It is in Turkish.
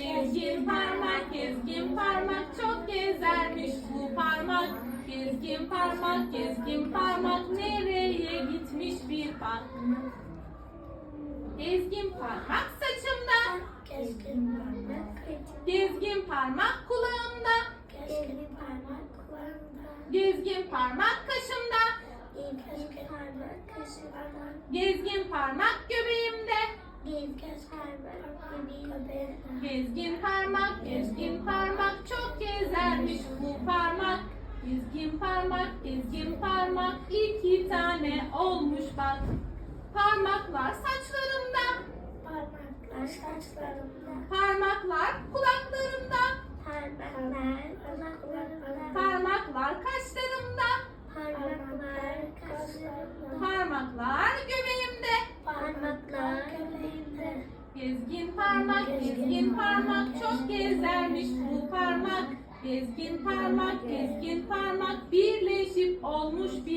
Gezgin parmak, gezgin parmak çok gezermiş bu parmak. Gezgin parmak, gezgin parmak nereye gitmiş bir bak. Gezgin parmak saçımda, Keskin parmak gezgin parmak kulağımda, Keskin parmak kulağında. gezgin parmak kaşımda, Keskin parmak kaşığında. gezgin parmak Gezgin parmak, gezgin parmak çok gezermiş bu parmak. Gezgin parmak, gezgin parmak iki tane olmuş bak. Parmaklar saçlarımda, Parmaklar saçlarında. parmaklar kulaklarımda, Gezgin parmak, gezgin parmak çok gezermiş bu parmak. Gezgin parmak, gezgin parmak birleşip olmuş bir.